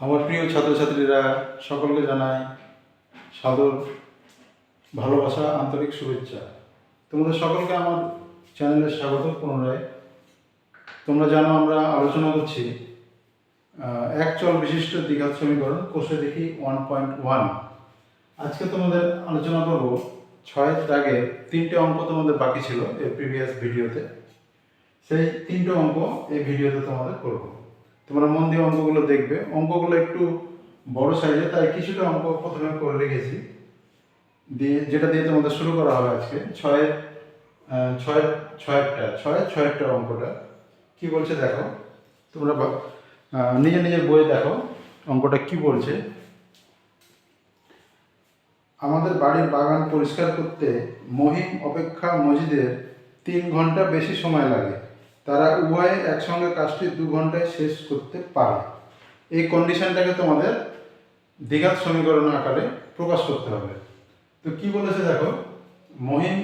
আমার প্রিয় ছাত্রছাত্রীরা সকলকে জানাই সাদর ভালোবাসা, আন্তরিক শুভেচ্ছা। তোমাদের সকলকে আমার চ্যানেলে স্বাগত পুনরায়। তোমরা জানো আমরা আলোচনা করছি এক চল বিশিষ্ট দ্বিঘাত সমীকরণ কোষে দেখি ওয়ান পয়েন্ট ওয়ান। আজকে তোমাদের আলোচনা করব ছয় দাগের তিনটে অঙ্ক তোমাদের বাকি ছিল এই প্রিভিয়াস ভিডিওতে। সেই তিনটে অঙ্ক এই ভিডিওতে তোমাদের করব। তোমরা মন দিয়ে অঙ্কগুলো দেখবে। অঙ্কগুলো একটু বড় সাইজে তাই কিছুটা অঙ্ক প্রথমে করে রেখেছি। দিয়ে যেটা দিয়ে তোমাদের শুরু করা হবে আজকে, ছয় ছয় ছয়েরটা ছয় ছয়েরটা অঙ্কটা। কি বলছে দেখো, তোমরা নিজে নিজের বইয়ে দেখো অঙ্কটা কি বলছে। আমাদের বাড়ির বাগান পরিষ্কার করতে মহিম অপেক্ষা মজিদের তিন ঘণ্টা বেশি সময় লাগে। তারা উভয়ে একসঙ্গে কাজটি দু ঘন্টায় শেষ করতে পারে। এই কন্ডিশনটাকে তোমাদের দ্বিঘাত সমীকরণ আকারে প্রকাশ করতে হবে। তো কি বলেছে দেখো? মহিম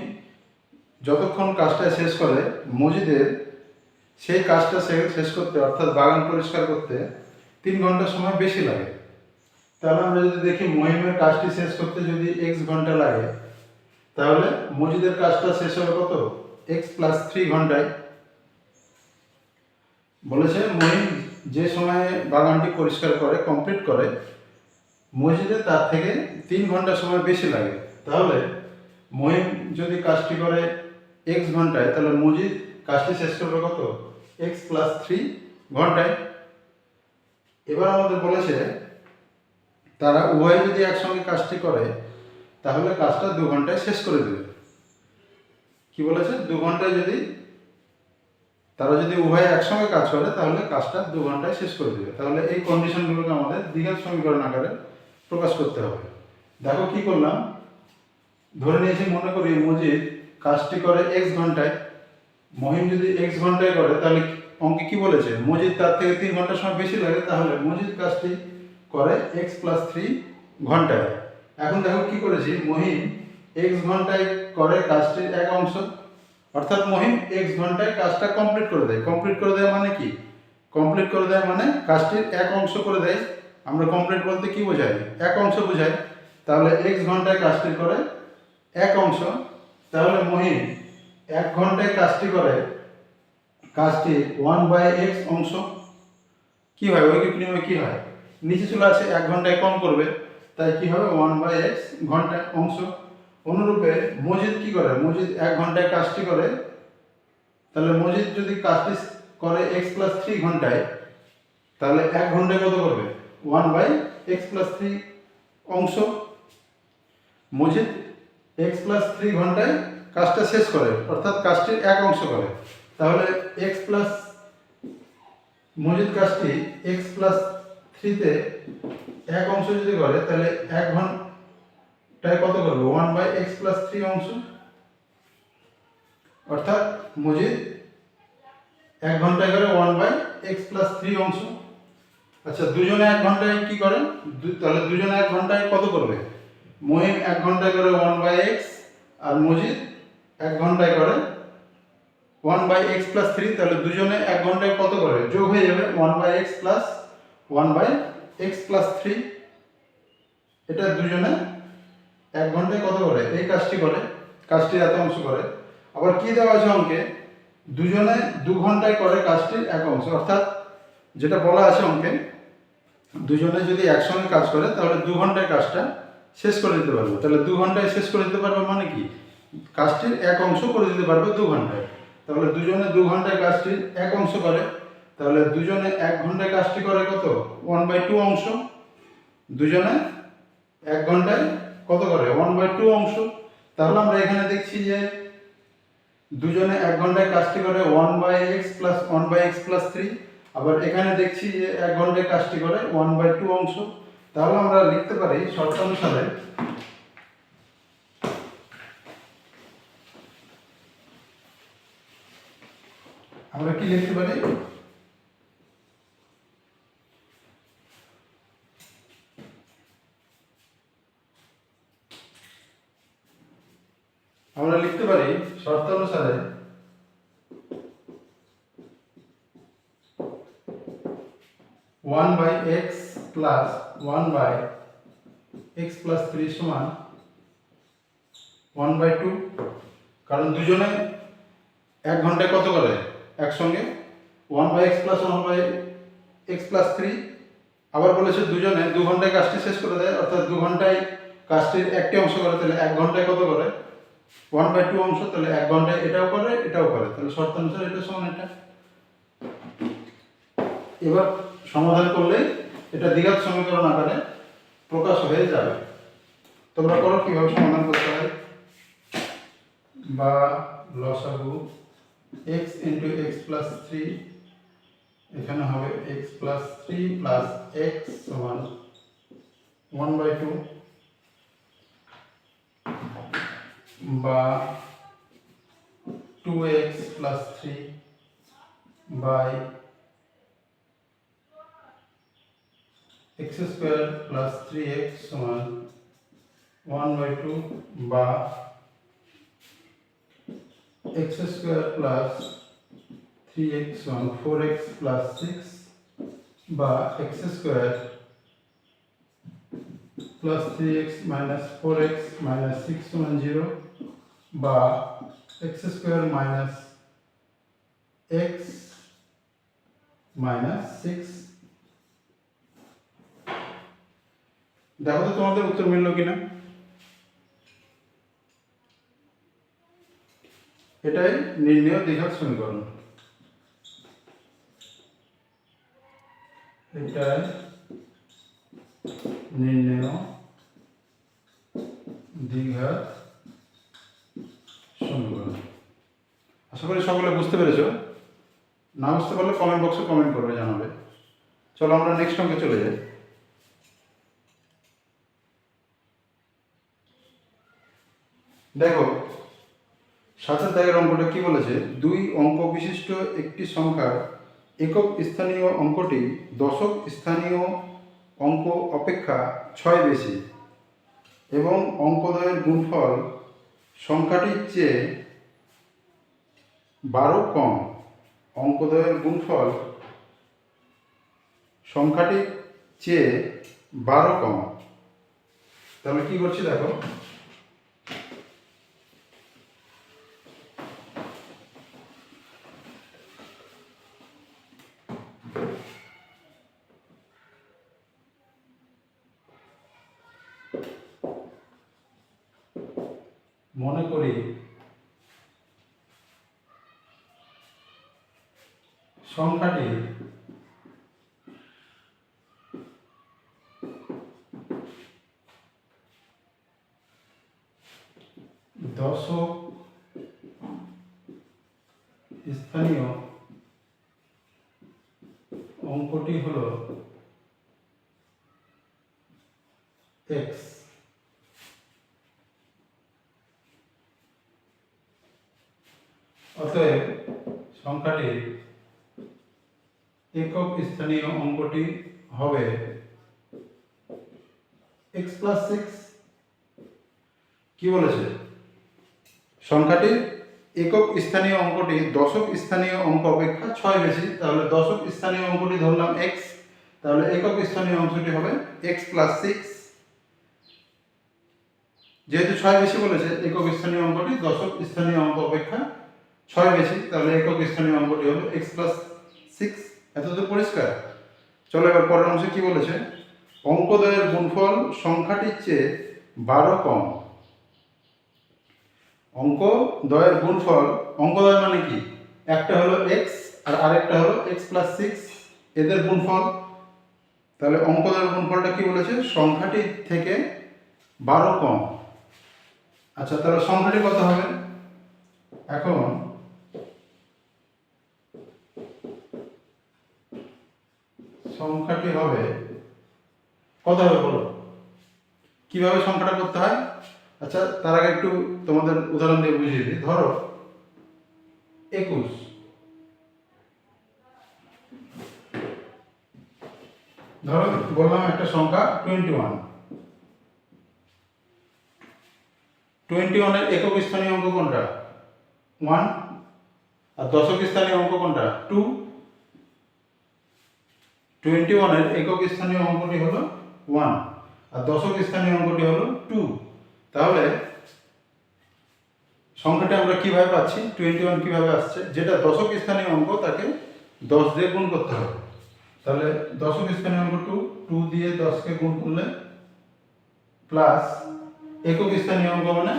যতক্ষণ কাজটা শেষ করে, মজিদের সেই কাজটা শেষ করতে, অর্থাৎ বাগান পরিষ্কার করতে তিন ঘণ্টা সময় বেশি লাগে। তাহলে আমরা যদি দেখি, মহিমের কাজটি শেষ করতে যদি এক্স ঘণ্টা লাগে, তাহলে মজিদের কাজটা শেষ হবে কত? এক্স প্লাস থ্রি ঘন্টায়। বলেছে, মহিম যে সময়ে বাগানটি পরিষ্কার করে কমপ্লিট করে, মসজিদে তার থেকে তিন ঘণ্টা সময় বেশি লাগে। তাহলে মহিম যদি কাজটি করে এক্স ঘন্টায়, তাহলে মসজিদ কাজটি শেষ করবে কত? এক্স প্লাস থ্রি ঘন্টায়। এবার আমাদের বলেছে, তারা উভয় যদি একসঙ্গে কাজটি করে, তাহলে কাজটা দু ঘন্টায় শেষ করে দেবে। কি বলেছে? দু ঘন্টায় যদি তারা যদি উভয় একসঙ্গে কাজ করে, তাহলে কাজটা দু ঘন্টায় শেষ করে দেবে। তাহলে এই কন্ডিশনগুলোকে আমাদের দ্বিঘাত সমীকরণ আকারে প্রকাশ করতে হবে। দেখো কি করলাম? ধরে নিয়েছি, মনে করি মজিদ কাজটি করে এক্স ঘন্টায়। মহিম যদি এক্স ঘন্টায় করে, তাহলে অঙ্কে কি বলেছে? মজিদ তার থেকে তিন ঘণ্টা সময় বেশি লাগে, তাহলে মজিদ কাজটি করে এক্স প্লাস থ্রি ঘন্টায়। এখন দেখো কি করেছি? মহিম এক্স ঘন্টায় করে কাজটির এক অংশ অর্থাৎ মহিম এক্স ঘন্টায় কাজটা কমপ্লিট করে দেয়। কমপ্লিট করে দেয় মানে কি? কমপ্লিট করে দেয় মানে কাজটির এক অংশ করে দেয়। আমরা কমপ্লিট বলতে কি বোঝাই? এক অংশ বোঝাই। তাহলে এক্স ঘন্টায় কাজটি করে এক অংশ। তাহলে মহিম এক ঘন্টায় কাজটি করে কাজটি ওয়ান বাই এক্স অংশ। কি হয়? ওই বিনিময়ে কি হয়? নিচে চলে আসে এক ঘন্টায় কম করবে। তাই কি হবে? ওয়ান বাই এক্স ঘণ্টা অংশ। অনুরূপে মজিদ কি করে? মজিদ এক ঘন্টায় কাজটি করে। তাহলে মজিদ যদি কাজটি করে এক্স প্লাস থ্রি ঘন্টায়, তাহলে এক ঘন্টায় কত করবে? One by x plus three অংশ। মজিদ এক্স প্লাস থ্রি ঘন্টায় কাজটা শেষ করে, অর্থাৎ কাজটির এক অংশ করে। তাহলে এক্স প্লাস মজিদ কাজটি এক্স প্লাস থ্রিতে এক অংশ যদি করে, তাহলে এক ঘন্টায় কত করবে? One by x plus three অংশ। অর্থাৎ মজিদ এক ঘন্টায় করে one by x plus three অংশ। আচ্ছা দুজনে এক ঘন্টায় কি করে তাহলে দুজনে এক ঘন্টায় কত করবে? মহিম এক ঘন্টায় করে ওয়ান বাই এক্স আর মজিদ এক ঘন্টায় করে one by x plus three তাহলে দুজনে এক ঘন্টায় কত করে? যোগ হয়ে যাবে one by x plus one by x plus three এটা দুজনে এক ঘন্টায় কত করে? এই কাজটি করে, কাজটি এত অংশ করে। আবার কি দেওয়া আছে অঙ্কে? দুজনে দু ঘন্টায় করে কাজটির এক অংশ। অর্থাৎ যেটা বলা আছে অঙ্কে, দুজনে যদি একসঙ্গে কাজ করে, তাহলে দু ঘন্টায় কাজটা শেষ করে দিতে পারবে। তাহলে দু ঘন্টায় শেষ করে দিতে পারবে মানে কি? কাজটির এক অংশ করে দিতে পারবে দু ঘন্টায়। তাহলে দুজনে দু ঘন্টায় কাজটির এক অংশ করে। তাহলে দুজনে এক ঘন্টায় কাজটি করে কত? ওয়ান বাই টু অংশ। দুজনে এক ঘন্টায় কত করে? ওয়ান বাই টু অংশ। তাহলে আমরা এখানে দেখছি যে দুজনে এক ঘন্টায় কাজটি করে one by x plus one by x plus three আবার এখানে দেখছি যে এক ঘন্টায় কাজটি করে ওয়ান বাই টু অংশ। তাহলে আমরা লিখতে পারি শর্ত অনুসারে আমরা কি লিখতে পারি আমরা লিখতে পারি শর্ত অনুসারে one by x plus one by x plus three সমান ওয়ান বাই টু কারণ দুজনে এক ঘন্টায় কত করে? একসঙ্গে one by x plus one by x plus three আবার বলেছে দুজনে দু ঘন্টায় কাজটি শেষ করে দেয়, অর্থাৎ দু ঘন্টায় কাজটির একটি অংশ করে, তাহলে এক ঘন্টায় কত করে? ওয়ান বাই টু অংশ, তাহলে এক ঘন্টায় এটাও করে এটাও করে, তাহলে শর্ত অনুসারে এটা সমান এটা। এবার সমাধান করলে এটা দ্বিঘাত সমীকরণ আকারে প্রকাশ হয়ে যাবে। তোমরা করো কীভাবে সমাধান করতে হয়। বা লসাগু x into x plus three এখানে হবে x plus three plus x সমান ওয়ান বাই টু বা two x plus three by x square plus three x সমান ওয়ান বাই টু বা x square plus three x সমান four x plus six বা x square plus three x minus four x minus six সমান zero বা x square minus x minus six দেখো তো তোমাদের উত্তর মিললো কিনা। এটাই নির্ণয় দ্বিঘাত সমীকরণ। এটাই নির্ণয় দ্বিঘাত সমীকরণ। আশা করি সকলে বুঝতে পেরেছ। না বুঝতে পারলে কমেন্ট বক্সে কমেন্ট করবে, জানাবে। চলো আমরা নেক্সট অঙ্কে চলে যাই। দেখো সাতের দাগের অঙ্কটা কি বলেছে? দুই অঙ্ক বিশিষ্ট একটি সংখ্যার একক স্থানীয় অঙ্কটি দশক স্থানীয় অঙ্ক অপেক্ষা ছয় বেশি এবং অঙ্কদয়ের গুণফল সংখ্যাটির চেয়ে বারো কম। অঙ্কদয়ের গুণফল সংখ্যাটির চেয়ে বারো কম। তাহলে কি করছি দেখো? মনে করি সংখ্যাটি দশক স্থানীয় অঙ্কটি হল এক্স অতএব সংখ্যাটির একক স্থানীয় অঙ্কটি হবে এক্স প্লাস সিক্স কি বলেছে? সংখ্যাটির একক স্থানীয় অঙ্কটি দশক স্থানীয় অঙ্ক অপেক্ষা ছয় বেশি, তাহলে দশক স্থানীয় অঙ্কটি ধরলাম এক্স তাহলে একক স্থানীয় অংশটি হবে এক্স প্লাস সিক্স যেহেতু ছয় বেশি বলেছে, একক স্থানীয় অঙ্কটি দশক স্থানীয় অঙ্ক অপেক্ষা ছয় বেশি তাহলে একক স্থানীয় অঙ্কটি হবে এক্স প্লাস সিক্স এত তো পরিষ্কার? চলো এবার পরের অংশে কি বলেছে? অঙ্কদয়ের গুণফল সংখ্যাটির চেয়ে বারো কম। অঙ্ক দয়ের গুণফল, অঙ্কদয় মানে কি? একটা হলো এক্স আর আরেকটা হলো এক্স প্লাস সিক্স এদের গুণফল। তাহলে অঙ্কদয়ের গুণফলটা কি বলেছে? সংখ্যাটি থেকে বারো কম। আচ্ছা তাহলে সংখ্যাটি কত হবে? এখন সংখ্যাটি হবে, কত হবে বলো? কীভাবে সংখ্যাটা করতে হয়? আচ্ছা তার আগে একটু তোমাদের উদাহরণ দিয়ে বুঝিয়ে দিই। ধরো, একুশ। ধরো, বললাম একটা সংখ্যা টোয়েন্টি ওয়ান। টোয়েন্টি ওয়ানের একক স্থানীয় অঙ্ক কোনটা? ওয়ান। আর দশক স্থানীয় অঙ্ক কোনটা? টু। টোয়েন্টি ওয়ানের একক স্থানীয় অঙ্কটি হলো ওয়ান আর দশক স্থানীয় অঙ্কটি হলো টু তাহলে সংখ্যাটা আমরা কীভাবে পাচ্ছি? টোয়েন্টি ওয়ান কীভাবে আসছে? যেটা দশক স্থানীয় অঙ্ক, তাকে দশ দিয়ে গুণ করতে হবে। তাহলে দশক স্থানীয় অঙ্ক টু টু দিয়ে দশকে গুণ করলে প্লাস একক স্থানীয় অঙ্ক মানে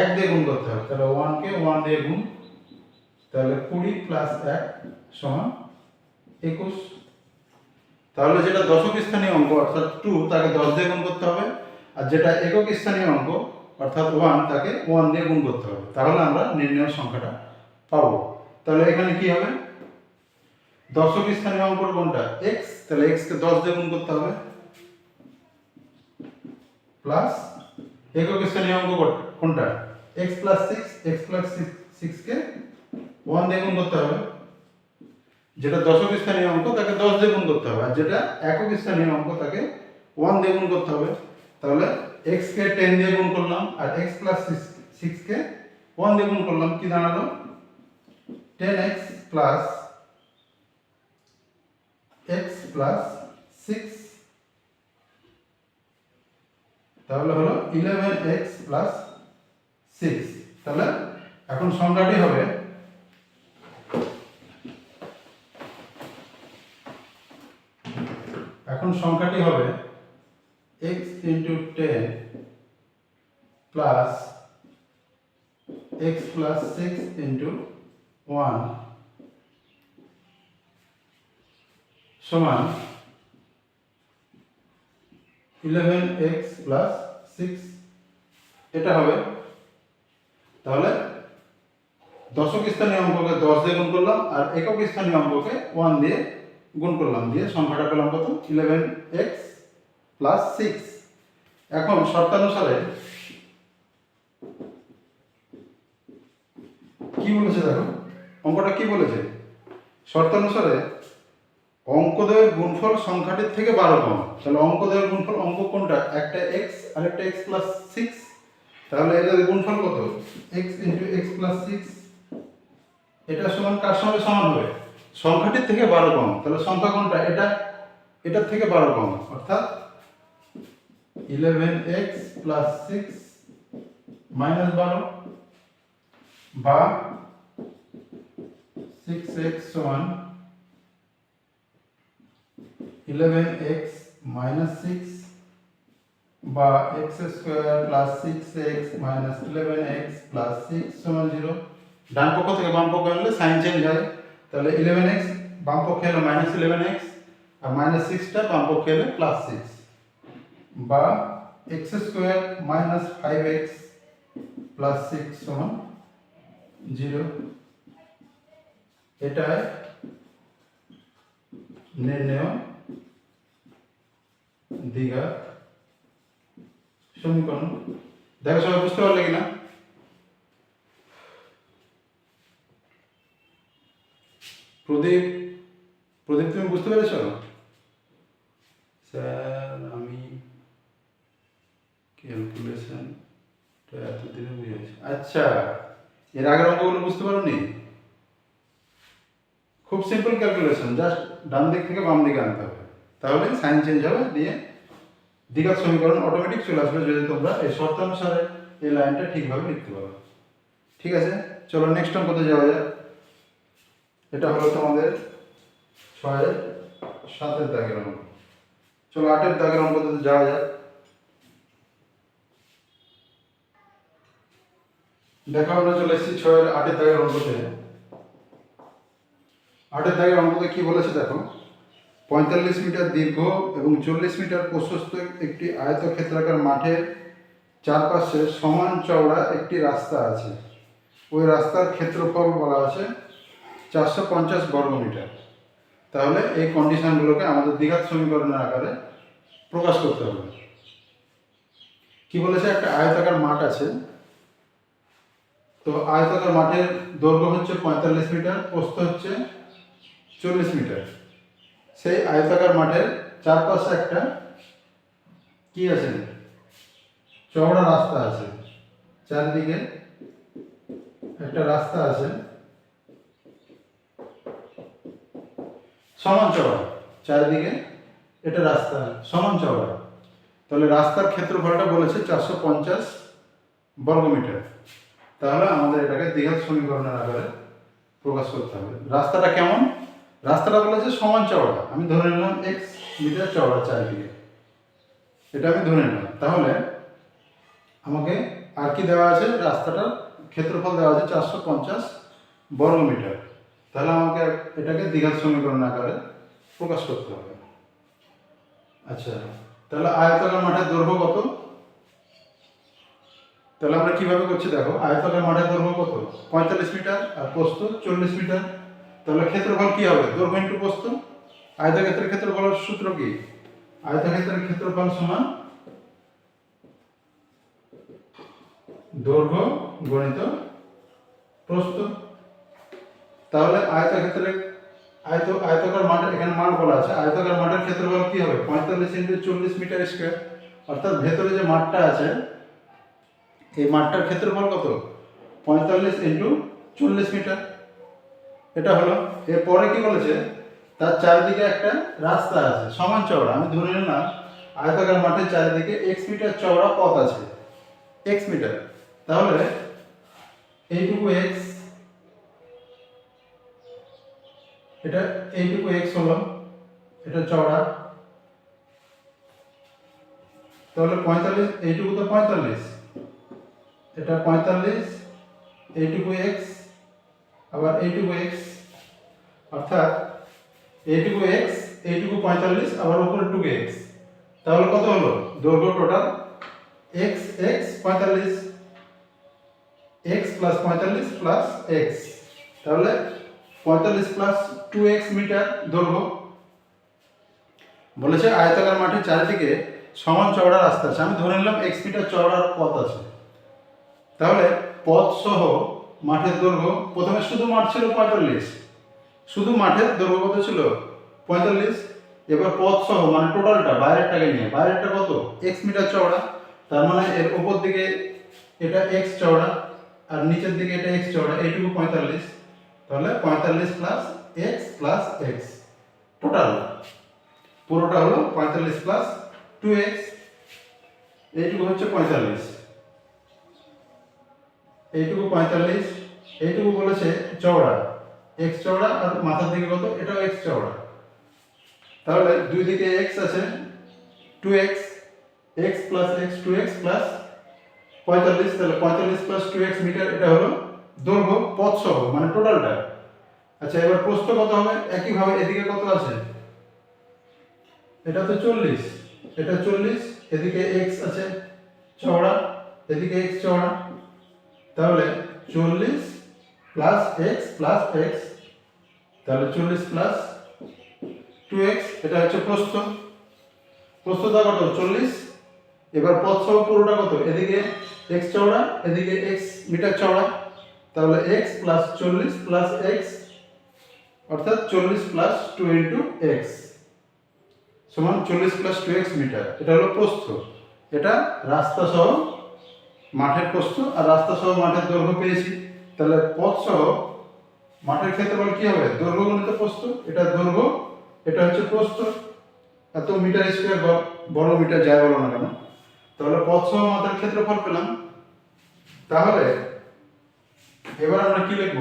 এক দিয়ে গুণ করতে হবে। তাহলে ওয়ানকে ওয়ান দিয়ে গুণ, তাহলে কুড়ি প্লাস এক সমান একুশ তাহলে যেটা দশক স্থানীয় অঙ্ক, অর্থাৎ টু তাকে দশ দিয়ে গুণ করতে হবে। আর যেটা একক স্থানীয় অঙ্ক, অর্থাৎ ওয়ান তাকে ওয়ান দিয়ে গুণ করতে হবে। তাহলে আমরা নির্ণয় সংখ্যাটা পাবো। তাহলে এখানে কি হবে? দশক স্থানীয় অঙ্ক কোনটা? এক্স তাহলে এক্স কে দশ দিয়ে গুণ করতে হবে। প্লাস একক স্থানীয় অঙ্ক কোনটা? X plus six x plus six কে ওয়ান দিয়ে গুণ করতে হবে। যেটা দশক স্থানীয় অঙ্ক, তাকে দশ দিয়ে গুণ করতে হবে। আর যেটা একক স্থানীয় অঙ্ক, তাকে ওয়ান দিয়ে গুণ করতে হবে। তাহলে এক্স কে টেন দিয়ে গুণ করলাম, আর এক্স প্লাস সিক্স কে ওয়ান দিয়ে গুণ করলাম, কি দাঁড়াল? Ten x plus x plus six তাহলে হলো ইলেভেন এক্স প্লাস সিক্স তাহলে এখন সংখ্যাটি হবে এখন সংখ্যাটি হবে x into ten plus x plus six into one সমান ইলেভেন এক্স প্লাস সিক্স এটা হবে। তাহলে দশক স্থানীয় অঙ্ককে দশ দিয়ে গুণ করলাম আর একক স্থানীয় অঙ্ককে ওয়ান দিয়ে গুণ করলাম দিয়ে সংখ্যাটা পেলাম কত? ইলেভেন এক্স প্লাস সিক্স এখন শর্তানুসারে কি বলেছে দেখো? অঙ্কটা কি বলেছে? শর্তানুসারে অঙ্কদয়ের গুণফল সংখ্যাটির থেকে বারো কম। তাহলে অঙ্কদয়ের গুণফল, অঙ্ক কোনটা? একটা এক্স আর একটা এক্স প্লাস সিক্স তাহলে এদের গুণফল কত? X into x plus six এটা সমান কার সঙ্গে সমান হবে? সংখ্যাটির থেকে বারো কম, তাহলে সংখ্যা কোনটা? এটা, এটার থেকে বারো কম, অর্থাৎ eleven x plus six minus বারো বা সিক্স এক্স সমান ইলেভেন এক্স মাইনাস সিক্স বা x square plus six x minus eleven x plus six সমান জিরো ডান পক্ষ থেকে বাম পক্ষ আনলে সাইন চেঞ্জ হয়। তাহলে ইলেভেন এক্স বাম পক্ষে এলো মাইনাস ইলেভেন এক্স আর মাইনাস সিক্সটা বাম পক্ষে এলে প্লাস সিক্স বা x square minus five x plus six সমান জিরো এটাই নির্ণয় দীঘা সমীকরণ। দেখো সবাই বুঝতে পারলে কিনা? প্রদীপ প্রদীপ তুমি বুঝতে পেরেছ? স্যার, আমি ক্যালকুলেশন এতদিনে বুঝেছি আচ্ছা এর আগের অঙ্কগুলো বুঝতে পারোনি? খুব সিম্পল ক্যালকুলেশন জাস্ট ডান দিক থেকে বাম দিকে আনতে হবে। তাহলে সাইন চেঞ্জ হবে, দিয়ে দ্বিঘাত সমীকরণ অটোমেটিক চলে আসবে যদি তোমরা এই শর্তানুসারে এই লাইনটা ঠিকভাবে লিখতে পারো। ঠিক আছে? চলো নেক্সট অঙ্কতে যাওয়া যাক। এটা হলো তোমাদের ছয়ের সাতের দাগের অঙ্ক। চলো আটের দাগের অঙ্কতে যাওয়া যাক দেখো, আমরা চলে এসেছি ছয়ের আটের দাগের অঙ্কতে আটের দাগের অঙ্কতে কি বলেছে দেখো? পঁয়তাল্লিশ মিটার দীর্ঘ এবং চল্লিশ মিটার প্রশস্ত একটি আয়তক্ষেত্রাকার মাঠের চারপাশে সমান চওড়া একটি রাস্তা আছে। ওই রাস্তার ক্ষেত্রফল বলা আছে চারশো পঞ্চাশ বর্গ মিটার। তাহলে এই কন্ডিশনগুলোকে আমাদের দ্বিঘাত সমীকরণের আকারে প্রকাশ করতে হবে। কি বলেছে? একটা আয়তাকার মাঠ আছে। তো আয়তাকার মাঠের দৈর্ঘ্য হচ্ছে পঁয়তাল্লিশ মিটার, প্রস্থ হচ্ছে চল্লিশ মিটার। সেই আয়তাকার মাঠের চারপাশে একটা কি আছে? চওড়া রাস্তা আছে। চারদিকে একটা রাস্তা আছে। সমান চওড়া। চারিদিকে এটা রাস্তা। সমান চওড়া। তাহলে রাস্তার ক্ষেত্রফলটা বলেছে চারশো পঞ্চাশ বর্গমিটার তাহলে আমাদের এটাকে দ্বিঘাত সমীকরণের আকারে প্রকাশ করতে হবে। রাস্তাটা কেমন? রাস্তাটা বলেছে সমান চওড়া। আমি ধরে নিলাম এক্স মিটার চওড়া চারিদিকে। এটা আমি ধরে নিলাম। তাহলে আমাকে আর কি দেওয়া আছে? রাস্তাটার ক্ষেত্রফল দেওয়া আছে চারশো পঞ্চাশ বর্গমিটার তাহলে আমাকে এটাকে দ্বিঘাত সমীকরণ আকারে প্রকাশ করতে হবে। আচ্ছা তাহলে আয়তাকার মাঠের দৈর্ঘ্য কত? তাহলে আমরা কীভাবে করছি দেখো আয়তাকার মাঠের দৈর্ঘ্য কত? পঁয়তাল্লিশ মিটার আর প্রস্থ চল্লিশ মিটার। তাহলে ক্ষেত্রফল কি হবে? দৈর্ঘ্য ইন্টু প্রস্থ। আয়তক্ষেত্রের ক্ষেত্রফলের সূত্র কি? আয়তক্ষেত্রের ক্ষেত্রফল সমান দৈর্ঘ্য গণিত প্রস্থ তাহলে আয়তক্ষেত্রে আয়ত, আয়তকার মাঠের এখানে মাঠ বলা আছে, আয়তকার মাঠের ক্ষেত্রফল কি হবে? পঁয়তাল্লিশ ইন্টু চল্লিশ মিটার স্কোয়ার। অর্থাৎ ভেতরে যে মাঠটা আছে, এই মাঠটার ক্ষেত্রফল কত? পঁয়তাল্লিশ ইন্টু চল্লিশ মিটার। এটা হলো, এরপরে কি বলেছে? তার চারিদিকে একটা রাস্তা আছে, সমান চওড়া। আমি ধরে নিলাম, আয়তাকার মাঠের চারিদিকে এক্স মিটার চওড়া পথ আছে এক্স মিটার। তাহলে এইটুকু এক্স এটা এইটুকু এক্স হলো এটা চওড়া। তাহলে পঁয়তাল্লিশ এইটুকু তো পঁয়তাল্লিশ। এটা পঁয়তাল্লিশ এইটুকু এক্স আবার এইটুকু এক্স অর্থাৎ এইটুকু এক্স এইটুকু পঁয়তাল্লিশ, আবার উপরেরটুকু এক্স তাহলে কত হলো? দৈর্ঘ্য টোটাল এক্স এক্স পঁয়তাল্লিশ। এক্স প্লাস পঁয়তাল্লিশ প্লাস এক্স তাহলে পঁয়তাল্লিশ প্লাস টু এক্স মিটার দৈর্ঘ্য বলেছে আয়তাকার মাঠের চারিদিকে সমান চওড়া রাস্তা আছে। আমি ধরে নিলাম এক্স মিটার চওড়ার পথ আছে। তাহলে পথ সহ মাঠের দৈর্ঘ্য প্রথমে শুধু মাঠ ছিল পঁয়তাল্লিশ। শুধু মাঠের দৈর্ঘ্য কত ছিল? পঁয়তাল্লিশ। এবার পথ সহ মানে টোটালটা বাইরেরটাকে নিয়ে? বাইরেরটা কত? এক্স মিটার চওড়া। তার মানে এর উপর দিকে এটা এক্স চওড়া আর নিচের দিকে এটা এক্স চওড়া। এইটুকু পঁয়তাল্লিশ। তাহলে পঁয়তাল্লিশ plus x plus x total পুরোটা হলো পঁয়তাল্লিশ প্লাস টু এক্স এইটুকু হচ্ছে পঁয়তাল্লিশ। এইটুকু পঁয়তাল্লিশ, এইটুকু বলেছে চওড়া। এক্স চওড়া আর মাথার দিকে কত? এটাও এক্স চওড়া। তাহলে দুই দিকে এক্স আছে two x x plus x two x plus পঁয়তাল্লিশ, তাহলে পঁয়তাল্লিশ প্লাস টু এক্স মিটার, এটা হলো দৈর্ঘ্য পথ সহ মানে টোটালটা আচ্ছা এবার প্রস্থ কত হবে? একইভাবে এদিকে কত আছে? এটা তো চল্লিশ। এটা চল্লিশ, এদিকে এক্স আছে চওড়া, এদিকে এক্স চওড়া। তাহলে চল্লিশ প্লাস এক্স প্লাস এক্স তাহলে চল্লিশ প্লাস টু এক্স এটা হচ্ছে প্রস্থ। প্রস্থটা কত? চল্লিশ। এবার পথ সহ পুরোটা কত? এদিকে এক্স চওড়া, এদিকে এক্স মিটার চওড়া। তাহলে এক্স প্লাস চল্লিশ প্লাস এক্স অর্থাৎ চল্লিশ প্লাস টু ইন্টু এক্স সমান চল্লিশ প্লাস টু এক্স মিটার এটা হলো প্রস্থ। এটা রাস্তা সহ মাঠের প্রস্থ, আর রাস্তা সহ মাঠের দৈর্ঘ্য পেয়েছি। তাহলে পথ সহ মাঠের ক্ষেত্রফল কি হবে? দৈর্ঘ্য গণিত প্রস্থ। এটা দৈর্ঘ্য, এটা হচ্ছে প্রস্থ। এত মিটার স্কোয়ার বড় মিটার যায় বলো না কেন? তাহলে পথ সহ মাঠের ক্ষেত্রফল পেলাম। তাহলে এবার আমরা কি লিখব?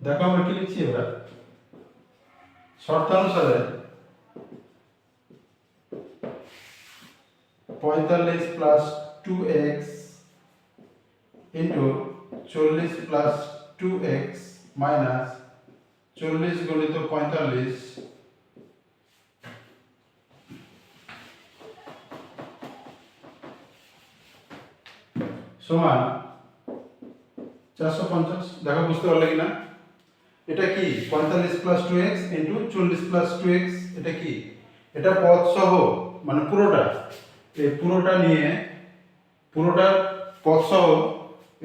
দেখো আমরা কি লিখছি এবার? শর্তানুসারে পঁয়তাল্লিশ প্লাস টু এক্স ইন্টু চল্লিশ প্লাস টু এক্স মাইনাস চল্লিশ গণিত পঁয়তাল্লিশ সমান চারশো পঞ্চাশ। দেখো, বুঝতে পারলে কিনা? এটা কি? পঁয়তাল্লিশ প্লাস টু এক্স ইন্টু চল্লিশ প্লাস টু এক্স এটা কি? এটা পথ সহ মানে পুরোটা। এই পুরোটা নিয়ে, পুরোটা পথ সহ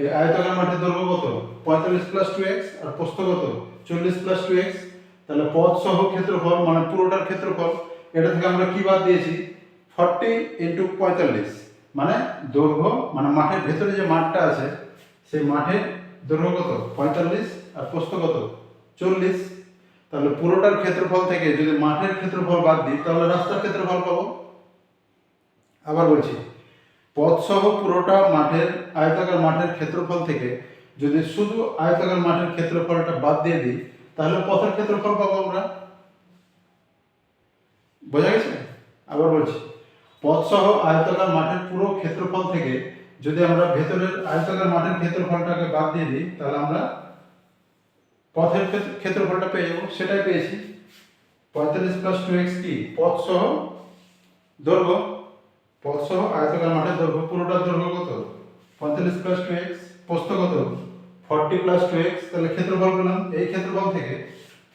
এই আয়তকার মাঠের দৈর্ঘ্য কত? পঁয়তাল্লিশ প্লাস টু এক্স আর প্রস্থ কত? চল্লিশ প্লাস টু এক্স তাহলে পথ সহ ক্ষেত্রফল মানে পুরোটার ক্ষেত্রফল, এটা থেকে আমরা কি বাদ দিয়েছি? ফর্টি ইন্টু পঁয়তাল্লিশ। মানে দৈর্ঘ্য মানে মাঠের ভেতরে যে মাঠটা আছে, সেই মাঠের দৈর্ঘ্য কত? পঁয়তাল্লিশ আর প্রস্থ কত? চল্লিশ। তাহলে পুরোটার ক্ষেত্রফল থেকে যদি মাঠের ক্ষেত্রফল বাদ দিই, তাহলে রাস্তার ক্ষেত্রফল পাবো। আবার বলছি পথ সহ পুরোটা মাঠের, আয়তাকার মাঠের ক্ষেত্রফল থেকে যদি শুধু আয়তাকার মাঠের ক্ষেত্রফলটা বাদ দিয়ে দিই, তাহলে পথের ক্ষেত্রফল পাবো আমরা। বোঝা গেছে? আবার বলছি পথ সহ আয়তাকার মাঠের পুরো ক্ষেত্রফল থেকে যদি আমরা ভেতরের আয়তাকার মাঠের ক্ষেত্রফলটাকে বাদ দিয়ে দিই, তাহলে আমরা পথের ক্ষেত্র- ক্ষেত্রফলটা পেয়ে যাব। সেটাই পেয়েছি। পঁয়তাল্লিশ প্লাস টু এক্স কি? পথ সহ দৈর্ঘ্য। পথ সহ আয়তাকার মাঠের দৈর্ঘ্য। পুরোটার দৈর্ঘ্য কত? পঁয়তাল্লিশ প্লাস টু এক্স প্রস্থ কত? ফর্টি প্লাস টু এক্স তাহলে ক্ষেত্রফল পেলাম। এই ক্ষেত্রফল থেকে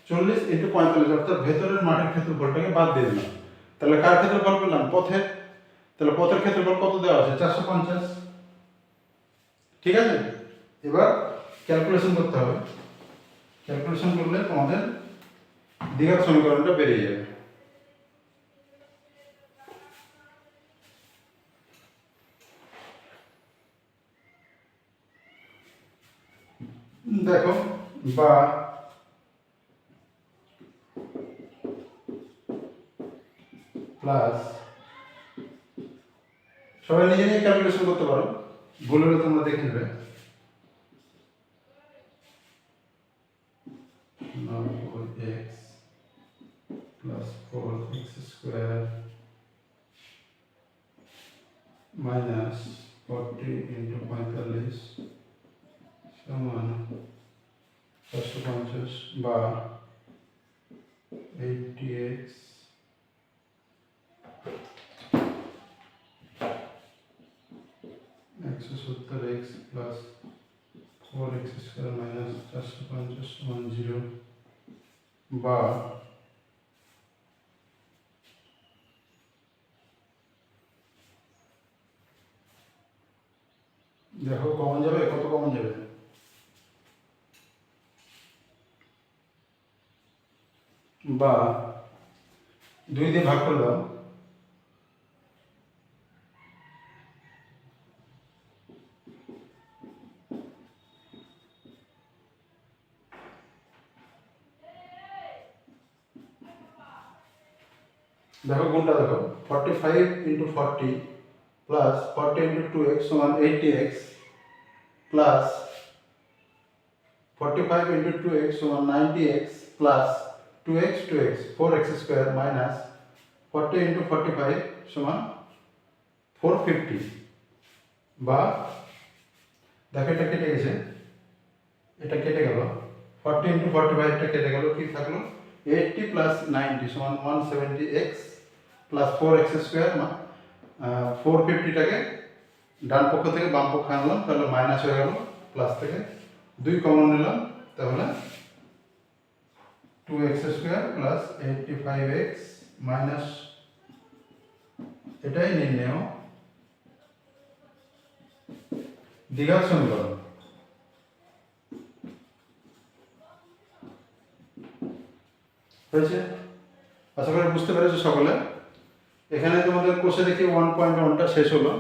চল্লিশ ইন্টু পঁয়তাল্লিশ, অর্থাৎ ভেতরের মাঠের ক্ষেত্রফলটাকে বাদ দিয়ে দিলাম। তাহলে কার ক্ষেত্রফল পেলাম? পথের। তাহলে পথের ক্ষেত্রফল কত দেওয়া আছে? চারশো পঞ্চাশ। ঠিক আছে? এবার ক্যালকুলেশন করতে হবে। ক্যালকুলেশন করলে তোমাদের দ্বিঘাত সমীকরণটা বেরিয়ে যাবে। দেখো, বা প্লাস সবাই নিজে নিজে ক্যালকুলেশন করতে পারো। বলে তোমরা দেখে নেবে four x plus four x square minus forty into পঁয়তাল্লিশ সমান চারশো পঞ্চাশ বা এইটটি এক্স একশো সত্তর x plus four x square minus চারশো পঞ্চাশ সমান জিরো বা দেখো কমন যাবে? কত কমন যাবে? বা দুই দিয়ে ভাগ করে দাও দেখো গুণটা দেখো। Forty five into forty plus forty into two x সমান eighty x plus forty five into two x সমান ninety x plus two x two x four x square minus forty into forty five সমান four fifty বা দেখো এটা কেটে গেছে। এটা কেটে গেল। ফর্টি ইন্টু ফর্টি ফাইভটা কেটে গেল, কি থাকল? এইটটি প্লাস নাইনটি সমান one seventy x plus four x square four ফিফটিটাকে ডান পক্ষ থেকে বাম পক্ষ আনলাম, তাহলে মাইনাস হয়ে গেল প্লাস থেকে দুই কমন নিলাম, তাহলে two x square plus eighty five x minus এটাই নির্ণয় দ্বিঘাত সমীকরণ। হয়েছে? আশা করি বুঝতে পেরেছ সকলে। এখানে তোমাদের কোষে দেখি ওয়ান পয়েন্ট ওয়ানটা শেষ হলো।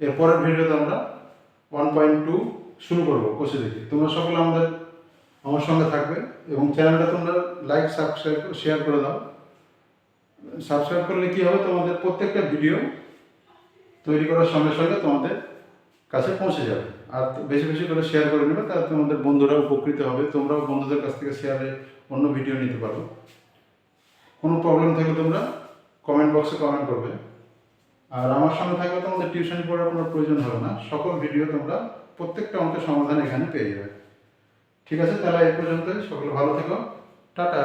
এরপরের ভিডিওতে আমরা ওয়ান পয়েন্ট টু শুরু করব কোষে দেখি। তোমরা সকলে আমাদের, আমার সঙ্গে থাকবে এবং চ্যানেলটা তোমরা লাইক সাবস্ক্রাইব শেয়ার করে দাও। সাবস্ক্রাইব করলে কী হবে? তোমাদের প্রত্যেকটা ভিডিও তৈরি করার সঙ্গে সঙ্গে তোমাদের কাছে পৌঁছে যাবে। আর বেশি বেশি করে শেয়ার করে নেবে, তাহলে তোমাদের বন্ধুরা উপকৃত হবে। তোমরাও বন্ধুদের কাছ থেকে শেয়ারে অন্য ভিডিও নিতে পারো। কোনো প্রবলেম থাকলে তোমরা কমেন্ট বক্সে কমেন্ট করবে। আর আমার সঙ্গে থাকলে তোমাদের টিউশন পড়ার কোনো প্রয়োজন হবে না। সকল ভিডিও তোমরা প্রত্যেকটা অঙ্কের সমাধান এখানে পেয়ে যাবে। ঠিক আছে? তাহলে এ পর্যন্তই। সকলে ভালো থেকো। টাটা।